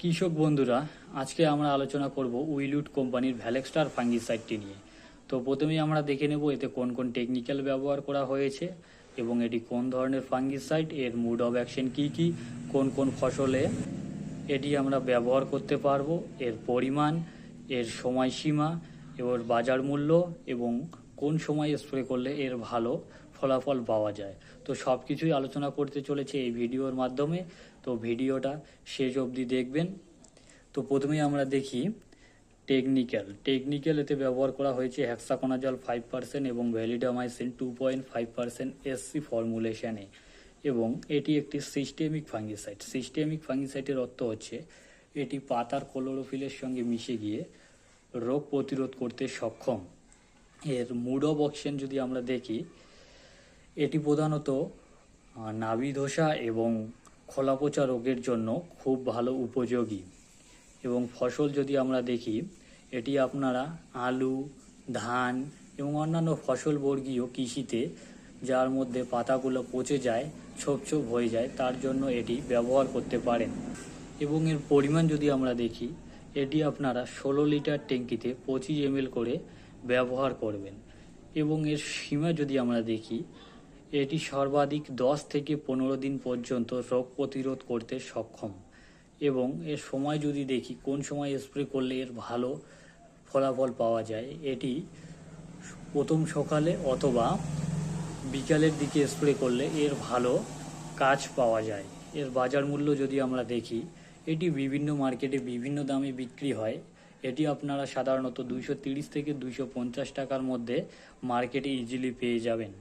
কৃষক বন্ধুরা, আজকে আমরা আলোচনা করব উইলুট কোম্পানির ভ্যালেক্সটার ফাঙ্গিসাইডটি নিয়ে। তো প্রথমেই আমরা দেখে নেব এতে কোন কোন টেকনিক্যাল ব্যবহার করা হয়েছে এবং এটি কোন ধরনের ফাঙ্গিসাইড, এর মুড অফ অ্যাকশন কী কী, কোন কোন ফসলে এটি আমরা ব্যবহার করতে পারব, এর পরিমাণ, এর সময়সীমা, এর বাজার মূল্য এবং কোন সময় স্প্রে করলে এর ভালো ফলাফল পাওয়া যায়। তো সব কিছুই আলোচনা করতে চলেছে এই ভিডিওর মাধ্যমে। তো ভিডিওটা শেষ অবধি দেখবেন। তো প্রথমেই আমরা দেখি টেকনিক্যাল টেকনিক্যাল এতে ব্যবহার করা হয়েছে হ্যাক্সাকোনাজল ফাইভ পার্সেন্ট এবং validamycin two point five percent SC ফর্মুলেশানে এবং এটি একটি সিস্টেমিক ফাঙ্গিসাইড সিস্টেমিক ফাঙ্গিসাইডের অর্থ হচ্ছে এটি পাতার ক্লোরোফিলের সঙ্গে মিশে গিয়ে রোগ প্রতিরোধ করতে সক্ষম। এর মুড অফ অকশন যদি আমরা দেখি এটি প্রধানত আহ, নাভি ধসা এবং খোলাপোচা রোগের জন্য খুব ভালো উপযোগী। এবং ফসল যদি আমরা দেখি এটি আপনারা আলু ধান এবং অন্যান্য ফসল বর্গীয় কৃষিতে যার মধ্যে পাতাগুলো পচে যায় ছোপ ছোপ হয়ে যায় তার জন্য এটি ব্যবহার করতে পারেন। এবং এর পরিমাণ যদি আমরা দেখি এটি আপনারা ষোলো লিটার ট্যাঙ্কিতে পঁচিশ এমএল করে ব্যবহার করবেন। এবং এর সীমা যদি আমরা দেখি, এটি সর্বাধিক দশ থেকে পনেরো দিন পর্যন্ত রোগ প্রতিরোধ করতে সক্ষম। এবং এর সময় যদি দেখি, কোন সময় স্প্রে করলে এর ভালো ফলাফল পাওয়া যায়, এটি প্রথম সকালে অথবা বিকালের দিকে স্প্রে করলে এর ভালো কাজ পাওয়া যায়। এর বাজার মূল্য যদি আমরা দেখি, এটি বিভিন্ন মার্কেটে বিভিন্ন দামে বিক্রি হয়। এটি আপনারা সাধারণত দুইশো থেকে দুইশো পঞ্চাশ টাকার মধ্যে মার্কেটে ইজিলি পেয়ে যাবেন।